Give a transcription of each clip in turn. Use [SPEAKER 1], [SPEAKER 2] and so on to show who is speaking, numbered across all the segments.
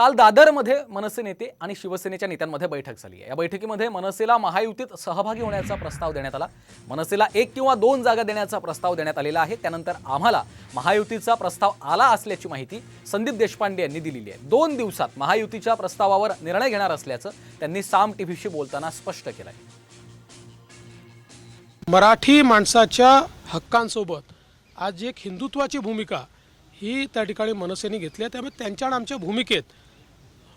[SPEAKER 1] काल दादरमध्ये मनसे नेते आणि शिवसेनेच्या नेत्यांमध्ये बैठक झाली आहे. या बैठकीमध्ये मनसेला महायुतीत सहभागी होण्याचा प्रस्ताव देण्यात आला. मनसेला एक किंवा दोन जागा देण्याचा प्रस्ताव देण्यात आलेला आहे. त्यानंतर आम्हाला महायुतीचा प्रस्ताव आला असल्याची माहिती संदीप देशपांडे यांनी दिलेली आहे. दोन दिवसात महायुतीच्या प्रस्तावावर निर्णय घेणार असल्याचं त्यांनी साम टीव्हीशी बोलताना स्पष्ट केलं आहे
[SPEAKER 2] मराठी माणसाच्या हक्कांसोबत आज एक हिंदुत्वाची भूमिका ही त्या ठिकाणी मनसेने घेतली आहे. त्यामुळे त्यांच्या आणि आमच्या भूमिकेत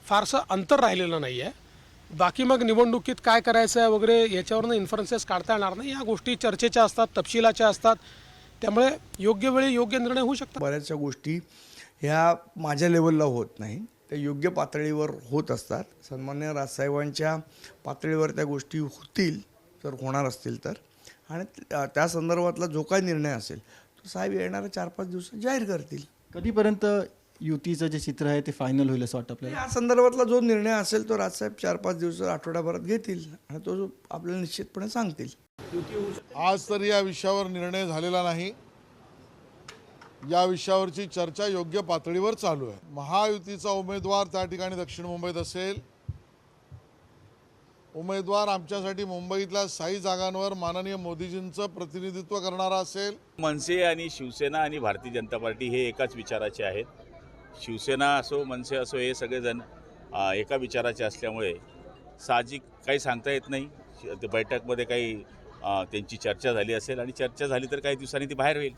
[SPEAKER 2] फारसं अंतर राहिलेलं नाही आहे बाकी मग निवडणुकीत काय करायचं आहे वगैरे याच्यावरनं इन्फरन्सेस काढता येणार नाही. या गोष्टी चर्चेच्या असतात तपशिलाच्या असतात. त्यामुळे योग्य वेळी योग्य निर्णय होऊ शकतात.
[SPEAKER 3] बऱ्याचशा गोष्टी ह्या माझ्या लेवलला होत नाही. त्या योग्य पातळीवर होत असतात. सन्मान्य राजसाहेबांच्या पातळीवर त्या गोष्टी होतील जर होणार असतील तर. आणि त्या त्या संदर्भातला जो काही निर्णय असेल तो साहेब येणाऱ्या चार पाच दिवसात जाहीर करतील.
[SPEAKER 4] कधीपर्यंत युतीचं जे चित्र आहे ते फायनल होईल असं वाटतं आपल्याला?
[SPEAKER 3] या संदर्भातला जो निर्णय असेल तो राजसाहेब चार पाच दिवस आठवड्याभरात घेतील आणि तो जो आपल्याला निश्चितपणे सांगतील.
[SPEAKER 5] आज तरी या विषयावर निर्णय झालेला नाही. या विषयावरची चर्चा योग्य पातळीवर चालू आहे. महायुतीचा उमेदवार त्या ठिकाणी दक्षिण मुंबईत असेल. उमेदवार आमच्यासाठी मुंबईतल्या साई जागांवर माननीय मोदीजींचं प्रतिनिधित्व करणारा असेल.
[SPEAKER 6] मनसे आणि शिवसेना आणि भारतीय जनता पार्टी हे एकाच विचाराचे आहेत. शिवसेना असो मनसे असो हे सगळेजण एका विचाराचे असल्यामुळे साहजिक काही सांगता येत नाही. ते बैठकमध्ये काही त्यांची चर्चा झाली असेल आणि चर्चा झाली तर काही दिवसांनी ती बाहेर होईल.